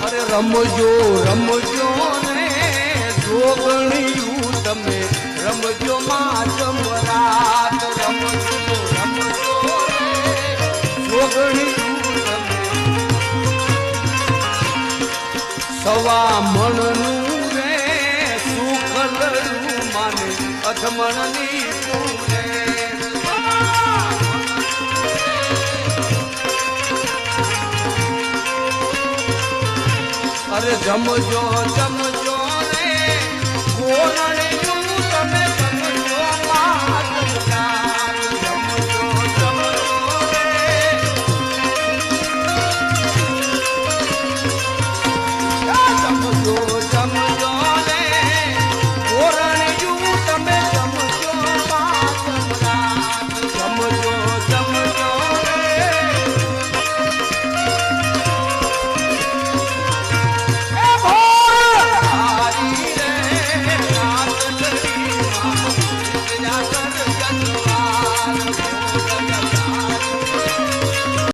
અરે રમજો રમજો ને જોગણ્યું તમે રમજો માં જમરાત રમજો રમજો જોગણિયું સવા મણનું રે સુખ લડવું માને અથમણની અરે જમજો જમજો